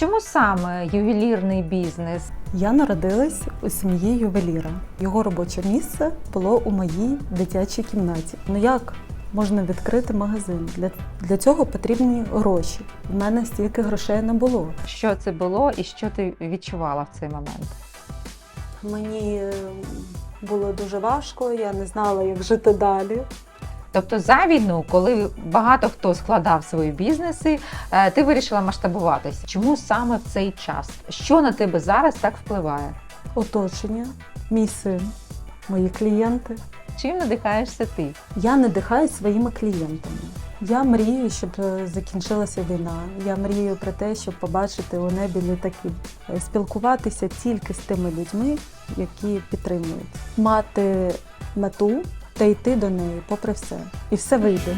Чому саме ювелірний бізнес? Я народилась у сім'ї ювеліра. Його робоче місце було у моїй дитячій кімнаті. Ну як можна відкрити магазин? Для, для цього потрібні гроші. У мене стільки грошей не було. Що це було і що ти відчувала в цей момент? Мені було дуже важко, я не знала, як жити далі. Тобто за війну, коли багато хто складав свої бізнеси, е, ти вирішила масштабуватися. Чому саме в цей час? Що на тебе зараз так впливає? Оточення, мій син, мої клієнти. Чим надихаєшся ти? Я надихаюсь своїми клієнтами. Я мрію, щоб е, закінчилася війна. Я мрію про те, щоб побачити у небі літаки, Е, спілкуватися тільки з тими людьми, які підтримують, мати мету та йти до неї попри все. І все вийде.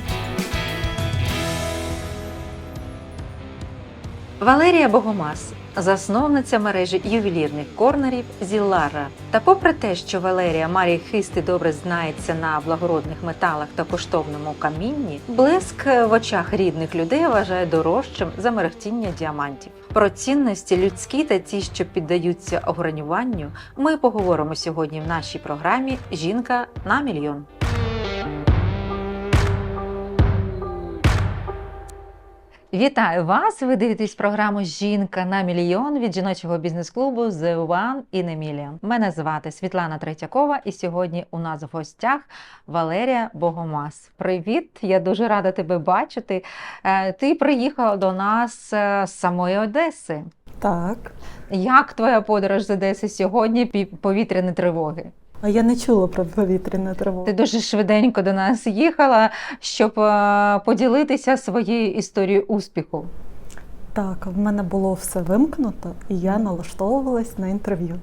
Валерія Богомаз, засновниця мережі ювелірних корнерів Зіллара. Та попри те, що Валерія Марій Хисти добре знається на благородних металах та коштовному камінні, блиск в очах рідних людей вважає дорожчим за мерехтіння діамантів. Про цінності людські та ті, що піддаються огранюванню, ми поговоримо сьогодні в нашій програмі Жінка на мільйон. Вітаю вас! Ви дивитесь програму Жінка на мільйон від жіночого бізнес-клубу The One in a Million. Мене звати Світлана Третьякова, і сьогодні у нас в гостях Валерія Богомаз. Привіт! Я дуже рада тебе бачити. Е, Ти приїхала до нас е, з самої Одеси. Так. Як твоя подорож з Одеси сьогодні? Повітряні тривоги? А я не чула про повітряну тривогу. Ти дуже швиденько до нас їхала, щоб е, поділитися своєю історією успіху. Так, в мене було все вимкнуто, і я налаштовувалась на інтерв'ю.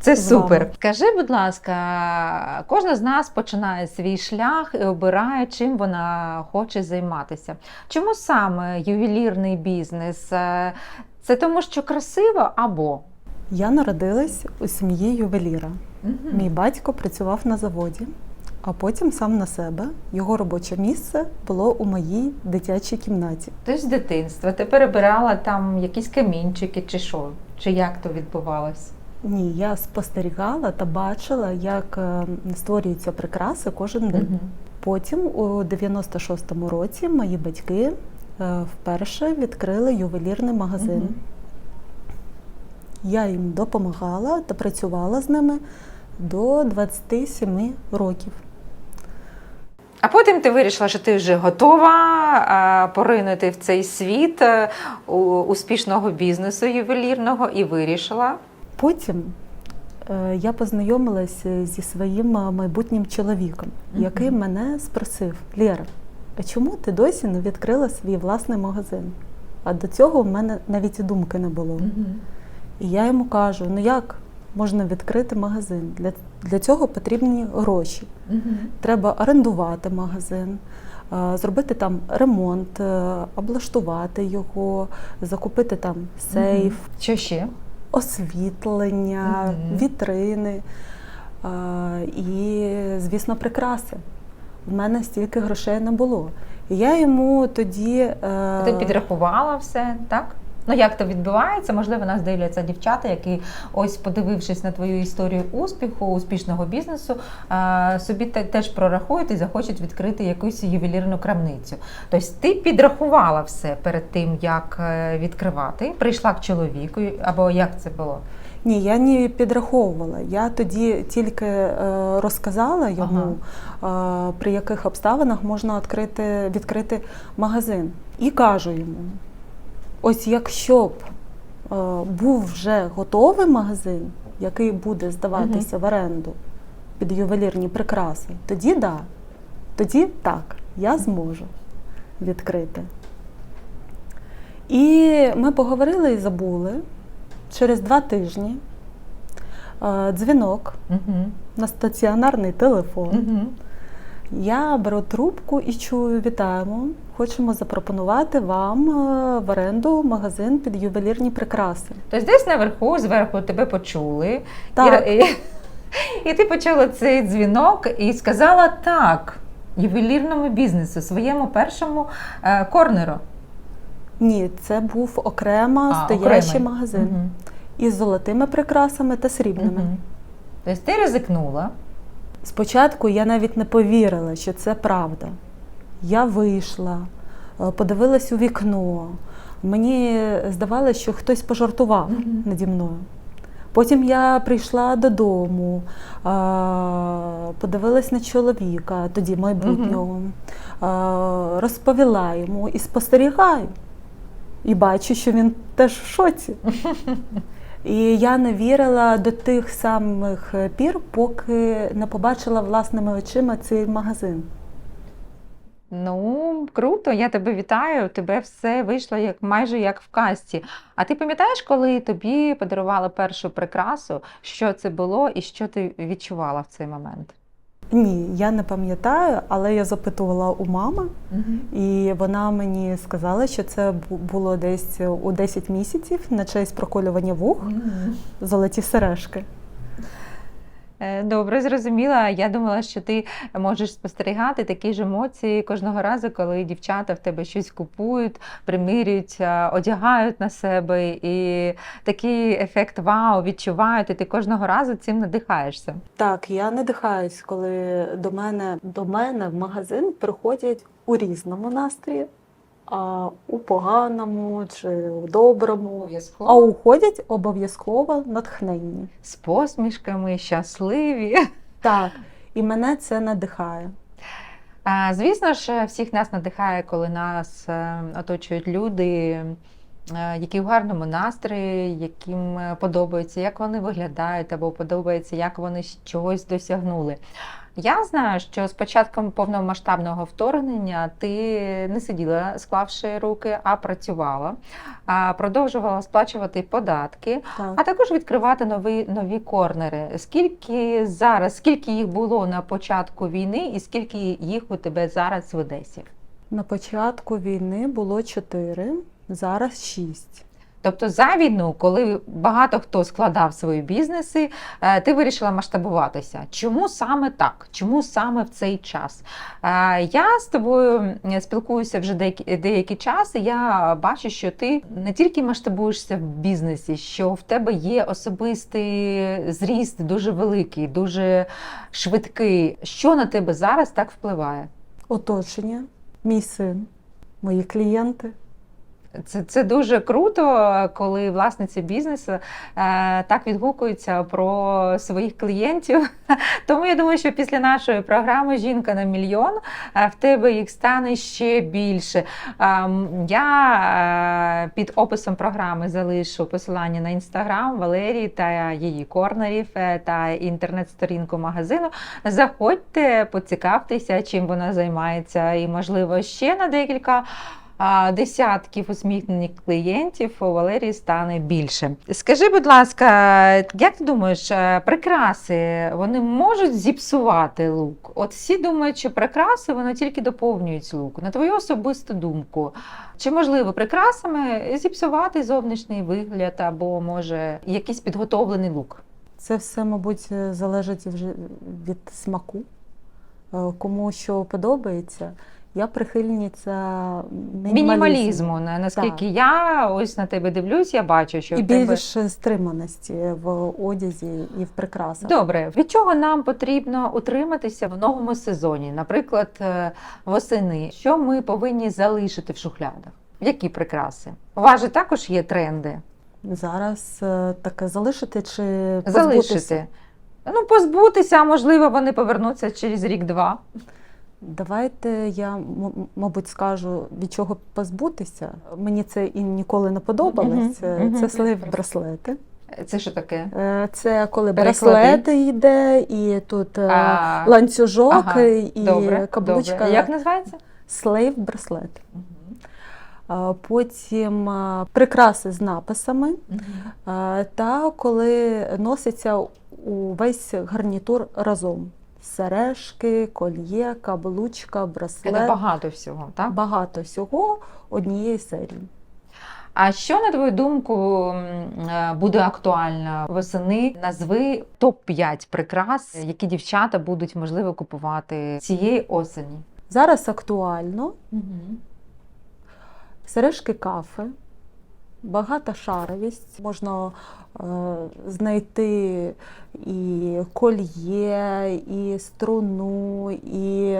Це супер. Скажи, будь ласка, кожна з нас починає свій шлях і обирає, чим вона хоче займатися. Чому саме ювелірний бізнес? Е, Це тому, що красиво або Я народилась у сім'ї ювеліра. Мій батько працював на заводі, а потім сам на себе. Його робоче місце було у моїй дитячій кімнаті. ти з дитинства ти перебирала там якісь камінчики чи що? Чи як то відбувалось? Ні, я спостерігала та бачила, як е, створюються прикраси кожен день. Потім, у 96-му році, мої батьки е, вперше відкрили ювелірний магазин. Мгм. Я їм допомагала та працювала з ними до 27 років. А потім ти вирішила, що ти вже готова поринути в цей світ е, успішного бізнесу ювелірного і вирішила. Потім е, я познайомилася зі своїм е, майбутнім чоловіком, який мене спросив: Лєра, а чому ти досі не відкрила свій власний магазин? А до цього в мене навіть і думки не було. І я йому кажу: ну як можна відкрити магазин? Для, для цього потрібні гроші. Треба орендувати магазин, зробити там ремонт, е, облаштувати його, закупити там сейф, Що ще? освітлення, Мгм. вітрини і, звісно, прикраси. В мене стільки грошей не було. І я йому тоді. е, Ти підрахувала все, так? Ну як то відбувається? Можливо, нас дивляться дівчата, які ось подивившись на твою історію успіху, успішного бізнесу, собі те- теж прорахують і захочуть відкрити якусь ювелірну крамницю. Тобто ти підрахувала все перед тим, як е, відкривати, прийшла к чоловіку, або як це було? Ні, я не підраховувала. Я тоді тільки е, розказала йому, е, при яких обставинах можна відкрити, відкрити магазин. І кажу йому: ось якщо б е, був вже готовий магазин, який буде здаватися в оренду під ювелірні прикраси, тоді да, тоді так, я зможу відкрити. І ми поговорили і забули. Через два тижні е, дзвінок Угу. на стаціонарний телефон. Угу. Я беру трубку і чую, вітаємо. Хочемо запропонувати вам е, в оренду магазин під ювелірні прикраси. Тобто десь наверху, зверху тебе почули, Так. І, і, і ти почула цей дзвінок і сказала так ювелірному бізнесу, своєму першому е, корнеру. Ні, це був окремо А, стоящий окремий. магазин Мгм. із золотими прикрасами та срібними. Мгм. Тобто ти ризикнула. Спочатку я навіть не повірила, що це правда. Я вийшла, е, подивилась у вікно. Мені здавалося, що хтось пожартував Мгм. наді мною. Потім я прийшла додому, подивилась на чоловіка, тоді майбутнього, а, розповіла йому і спостерігаю. І бачу, що він теж в шоці. І я не вірила до тих самих пір, поки не побачила власними очима цей магазин. Ну, круто, я тебе вітаю. Тебе все вийшло як майже як в касті. А ти пам'ятаєш, коли тобі подарували першу прикрасу, що це було і що ти відчувала в цей момент? Ні, я не пам'ятаю, але я запитувала у мами, і вона мені сказала, що це бу- було десь у 10 місяців на честь проколювання вух, золоті сережки. Е, Добре, зрозуміла. Я думала, що ти можеш спостерігати такі ж емоції кожного разу, коли дівчата в тебе щось купують, примірюють, а, одягають на себе, і такий ефект вау відчувають, і ти кожного разу цим надихаєшся. Так, я надихаюсь, коли до мене, до мене в магазин приходять у різному настрої, а у поганому чи у доброму. А уходять обов'язково натхненні. з посмішками, щасливі. Так, і мене це надихає. Звісно ж, всіх нас надихає, коли нас е, оточують люди, е, які в гарному настрої, яким е, подобається, як вони виглядають, або подобається, як вони чогось досягнули. Я знаю, що з початком повномасштабного вторгнення ти не сиділа, склавши руки, а працювала, продовжувала сплачувати податки, Так. а також відкривати нові, нові корнери. Скільки зараз, скільки їх було на початку війни, і скільки їх у тебе зараз в Одесі? На початку війни було чотири, зараз шість. Тобто за війну, коли багато хто складав свої бізнеси, е, ти вирішила масштабуватися. Чому саме так? Чому саме в цей час? Е, Я з тобою спілкуюся вже деякий, час, і я бачу, що ти не тільки масштабуєшся в бізнесі, що в тебе є особистий зріст дуже великий, дуже швидкий. Що на тебе зараз так впливає? Оточення, мій син, мої клієнти. Це, це дуже круто, коли власниці бізнесу е, так відгукуються про своїх клієнтів. Тому я думаю, що після нашої програми Жінка на мільйон е, в тебе їх стане ще більше. Е, я е, під описом програми залишу посилання на інстаграм Валерії та її корнерів е, та інтернет-сторінку магазину. Заходьте, поцікавтеся, чим вона займається, і можливо ще на декілька десятків усміхнених клієнтів у Валерії стане більше. Скажи, будь ласка, як ти думаєш, е, прикраси вони можуть зіпсувати лук? От всі думають, що прикраси вони тільки доповнюють лук. На твою особисту думку, чи можливо прикрасами зіпсувати зовнішній вигляд або може якийсь підготовлений лук? Це все, мабуть, залежить вже від смаку, Е, кому що подобається. Я прихильниця мінімалізму. Мінімалізму, на- наскільки я ось на тебе дивлюсь, я бачу, що І в тебе... більш стриманості в одязі і в прикрасах. Добре, від чого нам потрібно утриматися в новому сезоні? Наприклад, е, восени. Що ми повинні залишити в шухлядах? Які прикраси? У вас же також є тренди. Зараз е, таке залишити чи позбутися? Залишити. Ну, позбутися, а можливо, вони повернуться через рік-два. Давайте я, мабуть, скажу, від чого позбутися. Мені це і ніколи не подобалось. Це- слив браслети. Це що таке? Е, Це коли браслети йде, і тут е, А, ланцюжок ага, і добре, каблучка. добре. Як називається? Слейв браслет. Потім прикраси з написами. Та коли носиться увесь гарнітур разом. Сережки, кольє, каблучка, Це браслет. багато всього, так? Багато всього однієї серії. А що, на твою думку, е, буде актуально восени? Назви топ-5 прикрас, які дівчата будуть можливо купувати цієї осені. Зараз актуально сережки кафе, багата шаровість. Можна е, знайти і кольє, і струну, і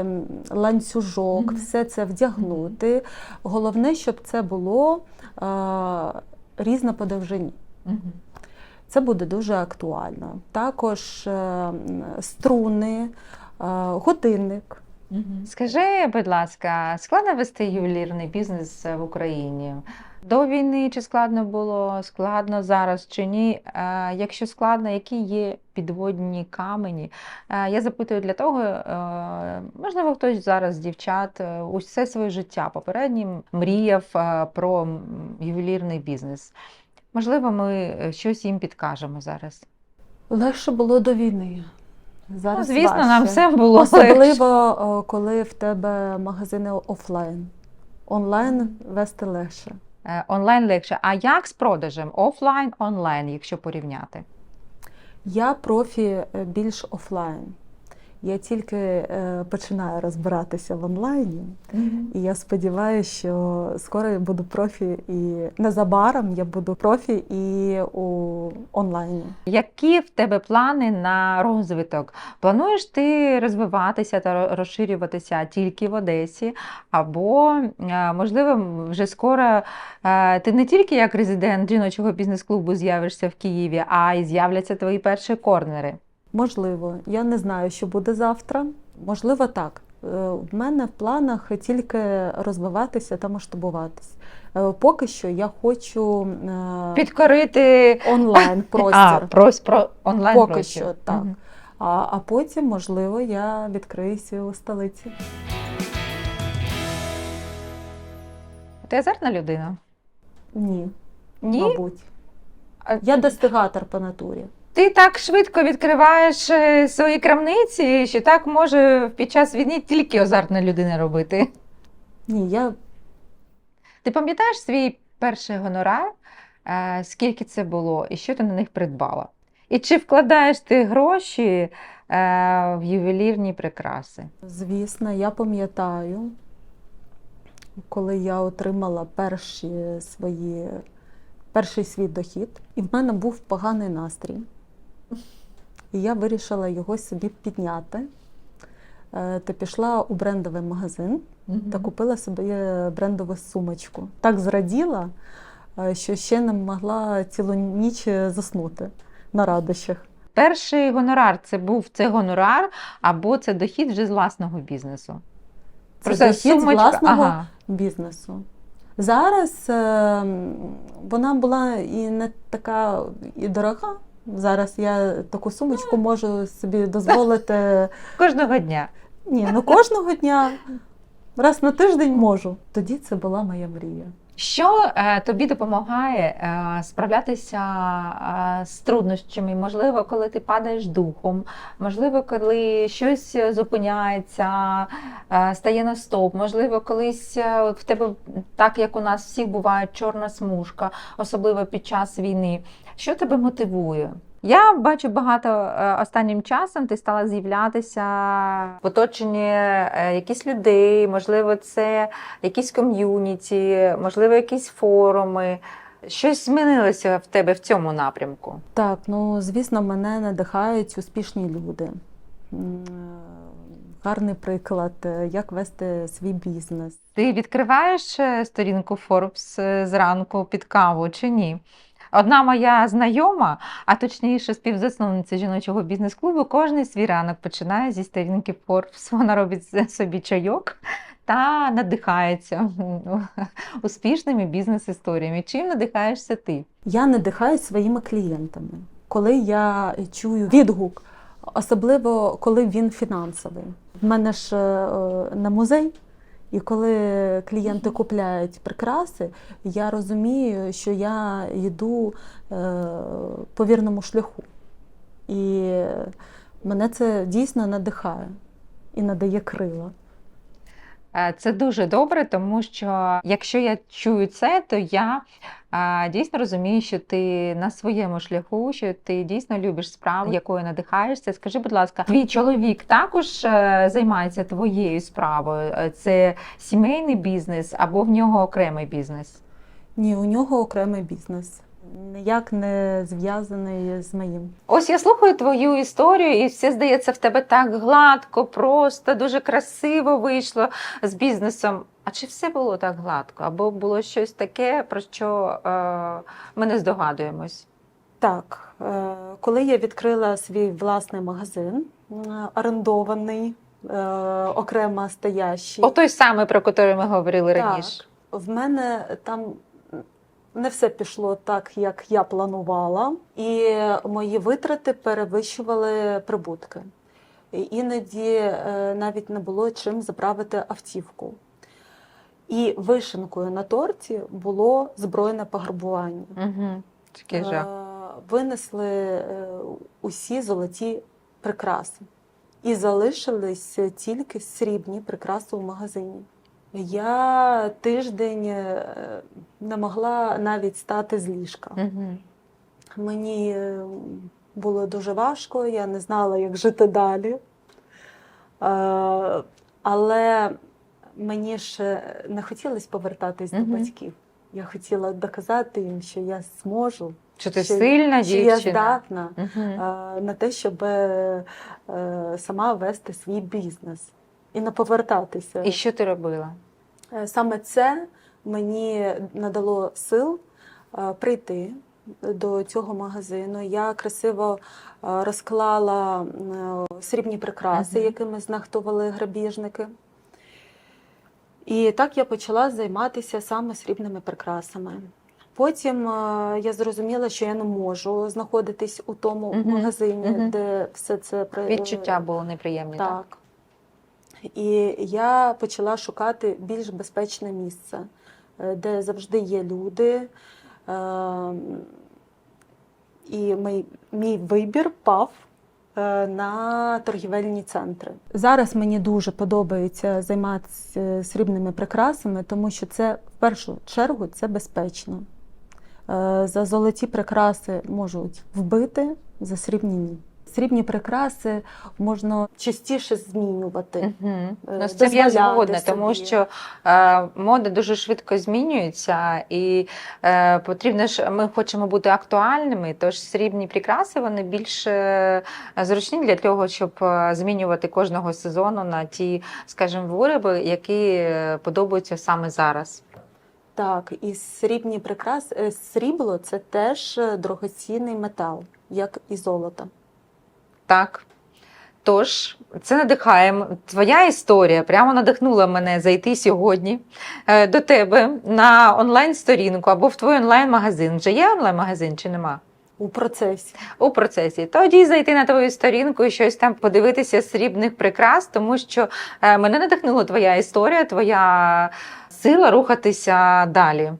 ланцюжок, Мгм. все це вдягнути. Головне, щоб це було е, різно по довжині. Мгм. Це буде дуже актуально. Також е, струни, е, годинник. Скажи, будь ласка, складно вести ювелірний бізнес в Україні? До війни чи складно було, складно зараз чи ні? Е, Якщо складно, які є підводні камені? Е, Я запитую для того, е, можливо, хтось зараз з дівчат усе своє життя попереднім мріяв про ювелірний бізнес. Можливо, ми щось їм підкажемо зараз. Легше було до війни. Ну, звісно, важче. нам все було легше. Особливо, е, коли в тебе магазини офлайн. Онлайн вести легше. Е, Онлайн легше. А як з продажем? Офлайн, онлайн, якщо порівняти? Я профі е, більш офлайн. Я тільки е, починаю розбиратися в онлайні, і я сподіваюся, що скоро я буду профі і незабаром я буду профі і у онлайні. Які в тебе плани на розвиток? Плануєш ти розвиватися та розширюватися тільки в Одесі? Або, е, можливо, вже скоро е, ти не тільки як резидент жіночого бізнес-клубу з'явишся в Києві, а й з'являться твої перші корнери. Можливо, я не знаю, що буде завтра. Можливо, так. Е, В мене в планах тільки розвиватися та масштабуватись. Е, Поки що я хочу е, Підкорити онлайн а, простір. про, про онлайн Поки простір. що так. Мгм. А, а потім, можливо, я відкриюся у столиці. Ти азартна людина? Ні, Ні? мабуть. А- Я достигатор по натурі. Ти так швидко відкриваєш е, свої крамниці, що так може під час війни тільки азартна людина робити. Ні, я Ти пам'ятаєш свій перший гонорар, е, скільки це було, і що ти на них придбала? І чи вкладаєш ти гроші е, в ювелірні прикраси? Звісно, я пам'ятаю, коли я отримала перші свої, перший свій дохід, і в мене був поганий настрій. І я вирішила його собі підняти. Е, Та пішла у брендовий магазин та купила собі брендову сумочку. Так зраділа, е, що ще не могла цілу ніч заснути на радощах. Перший гонорар це був це гонорар або це дохід вже з власного бізнесу? Це Просто дохід з власного Ага. бізнесу. Зараз е, вона була і не така і дорога. Зараз я таку сумочку можу собі дозволити Кожного дня. ні, ну кожного дня, раз на тиждень можу. Тоді це була моя мрія. Що е, тобі допомагає е, справлятися е, з труднощами? Можливо, коли ти падаєш духом, можливо, коли щось зупиняється, е, стає на стоп, можливо, колись е, в тебе, так як у нас всіх буває чорна смужка, особливо під час війни. Що тебе мотивує? Я бачу багато е, останнім часом ти стала з'являтися в оточенні е, якісь людей, можливо, це якісь ком'юніті, можливо, якісь форуми. Щось змінилося в тебе в цьому напрямку. Так, ну звісно, мене надихають успішні люди. Е, Гарний приклад, як вести свій бізнес. Ти відкриваєш сторінку Forbes зранку під каву чи ні? Одна моя знайома, а точніше співзасновниця жіночого бізнес-клубу, кожний свій ранок починає зі сторінки Forbes. Вона робить собі чайок та надихається успішними бізнес-історіями. Чим надихаєшся ти? Я надихаюсь своїми клієнтами, коли я чую відгук, особливо коли він фінансовий. В мене ж е, на музей, і коли клієнти купляють прикраси, я розумію, що я йду е, по вірному шляху. І мене це дійсно надихає і надає крила. Е, Це дуже добре, тому що якщо я чую це, то я е, дійсно розумію, що ти на своєму шляху, що ти дійсно любиш справу, якою надихаєшся. Скажи, будь ласка, твій чоловік також е, займається твоєю справою? Це сімейний бізнес або в нього окремий бізнес? Ні, у нього окремий бізнес. Ніяк не зв'язаний з моїм. Ось я слухаю твою історію, і все здається в тебе так гладко, просто дуже красиво вийшло з бізнесом. А чи все було так гладко? Або було щось таке, про що е, ми не здогадуємось? Так, е, коли я відкрила свій власний магазин, е, орендований, е, окремо стоящий, О той самий, про який ми говорили Так. раніше. в мене там не все пішло так, як я планувала, і мої витрати перевищували прибутки. Іноді е, навіть не було чим заправити автівку. І вишенкою на торті було збройне пограбування. Угу. Жах. Винесли е, усі золоті прикраси. І залишились тільки срібні прикраси у магазині. Я тиждень не могла навіть стати з ліжка. Угу. Мені е, було дуже важко, я не знала, як жити далі. Е, Але мені ж не хотілося повертатись Мгм. до батьків. Я хотіла доказати їм, що я зможу, Що ти Що- сильна що я здатна Угу. на те, щоб сама вести свій бізнес і не повертатися. І що ти робила? Е, Саме це мені надало сил е, прийти до цього магазину. Я красиво е, розклала срібні прикраси, якими знахтували грабіжники. І так я почала займатися саме срібними прикрасами. Потім я зрозуміла, що я не можу знаходитись у тому Мгм. магазині, Мгм. де все це Відчуття було неприємне. Так. так. І я почала шукати більш безпечне місце, е, де завжди є люди. Е, І мій, мій вибір пав е, на торгівельні центри. Зараз мені дуже подобається займатися срібними прикрасами, тому що це в першу чергу це безпечно. Е, За золоті прикраси можуть вбити, за срібні ні. Срібні прикраси можна частіше змінювати. Угу. Ну, з цим я згодна, тому що е, мода дуже швидко змінюється, і е, потрібно ж ми хочемо бути актуальними. Тож срібні прикраси вони більш е, зручні для того, щоб е, змінювати кожного сезону на ті, скажімо, вироби, які подобаються саме зараз. Так, і срібні прикраси, срібло це теж дорогоцінний метал, як і золото. Так. Тож, це надихає. Твоя історія прямо надихнула мене зайти сьогодні е, до тебе на онлайн-сторінку або в твій онлайн-магазин. Вже є онлайн-магазин чи нема? У процесі. У процесі. Тоді зайти на твою сторінку і щось там подивитися з срібних прикрас, тому що е, мене надихнула твоя історія, твоя сила рухатися далі.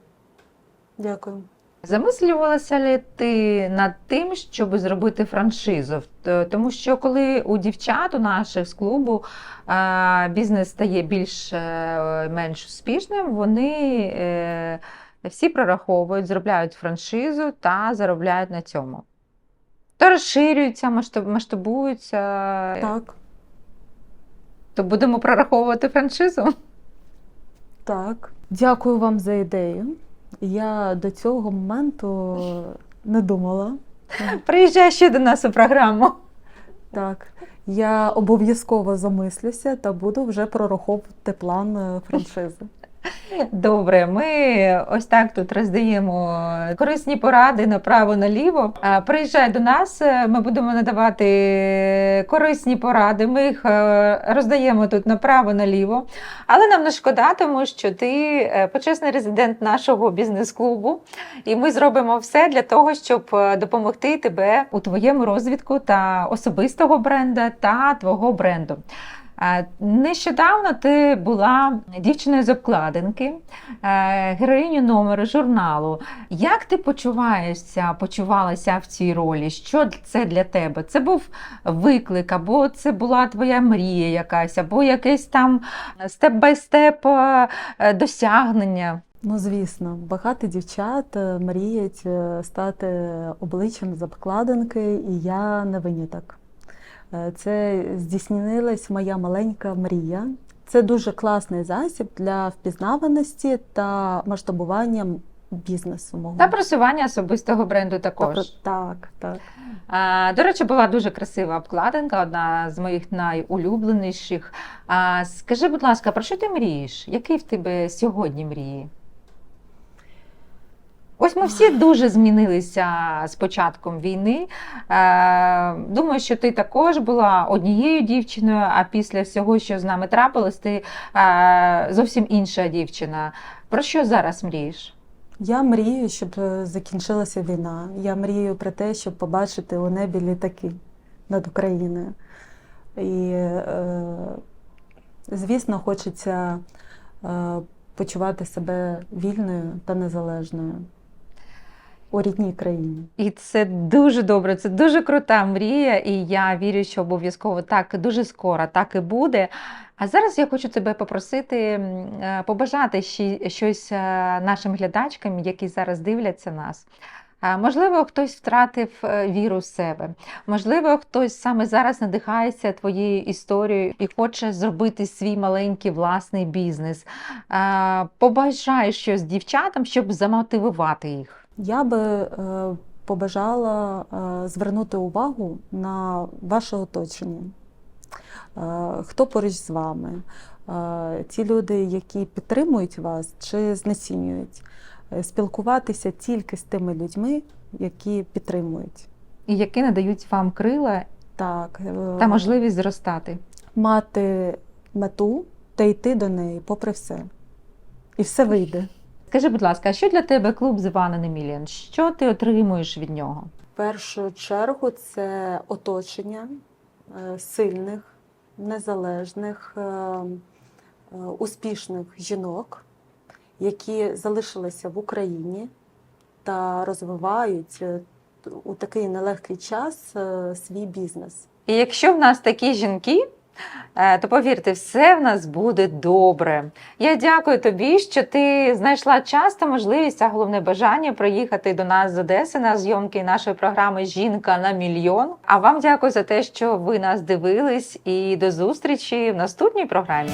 Дякую. Замислювалася ли ти над тим, щоб зробити франшизу? Тому що коли у дівчат у наших з клубу бізнес стає більш е, менш успішним, вони е, всі прораховують, зробляють франшизу та заробляють на цьому. То розширюються, масштабуються, Так, то будемо прораховувати франшизу. так. Дякую вам за ідею. Я до цього моменту не думала. Приїжджай ще до нас у програму. Так, я обов'язково замислюся та буду вже прораховувати план е, франшизи. Добре, ми ось так тут роздаємо корисні поради направо-наліво. Приїжджай до нас, е, ми будемо надавати корисні поради. Ми їх е, роздаємо тут направо-наліво. Але нам не шкода, тому що ти е, почесний резидент нашого бізнес-клубу, і ми зробимо все для того, щоб допомогти тебе у твоєму розвитку та особистого бренда та твого бренду. Нещодавно ти була дівчиною з обкладинки, е, героїню номеру журналу. Як ти почуваєшся, почувалася в цій ролі? Що це для тебе? Це був виклик, або це була твоя мрія якась, або якесь там степ-бай-степ е, досягнення? Ну, звісно, багато дівчат е, мріють стати обличчям з обкладинки, і я не виняток. Е, Це здійснилась моя маленька мрія. Це дуже класний засіб для впізнаваності та масштабування бізнесу. Мого. Та просування особистого бренду також. Так, так. А, До речі, була дуже красива обкладинка, одна з моїх найулюбленіших. А, Скажи, будь ласка, про що ти мрієш? Який в тебе сьогодні мрії? Ось ми всі дуже змінилися з початком війни. Е, Думаю, що ти також була однією дівчиною, а після всього, що з нами трапилось, ти е, зовсім інша дівчина. Про що зараз мрієш? Я мрію, щоб е, закінчилася війна. Я мрію про те, щоб побачити у небі літаки над Україною. І, звісно, хочеться почувати себе вільною та незалежною у рідній країні. І це дуже добре, це дуже крута мрія, і я вірю, що обов'язково так дуже скоро так і буде. А зараз я хочу тебе попросити е, побажати щось е, нашим глядачкам, які зараз дивляться нас. Можливо, хтось втратив е, віру в себе. Можливо, хтось саме зараз надихається твоєю історією і хоче зробити свій маленький власний бізнес. Побажай щось дівчатам, щоб замотивувати їх. Я би е, побажала е, звернути увагу на ваше оточення. Е, Хто поруч з вами? Ті люди, які підтримують вас чи знецінюють, спілкуватися тільки з тими людьми, які підтримують. і які надають вам крила Так, та можливість зростати. мати мету та йти до неї попри все. І все вийде. Скажи, будь ласка, а що для тебе клуб in a Million? Що ти отримуєш від нього? В першу чергу це оточення е, сильних, незалежних, е, е, успішних жінок, які залишилися в Україні та розвивають у такий нелегкий час свій бізнес. І якщо в нас такі жінки, то повірте, все в нас буде добре. Я дякую тобі, що ти знайшла час та можливість, а головне бажання приїхати до нас з Одеси на зйомки нашої програми Жінка на мільйон. А вам дякую за те, що ви нас дивились, і до зустрічі в наступній програмі.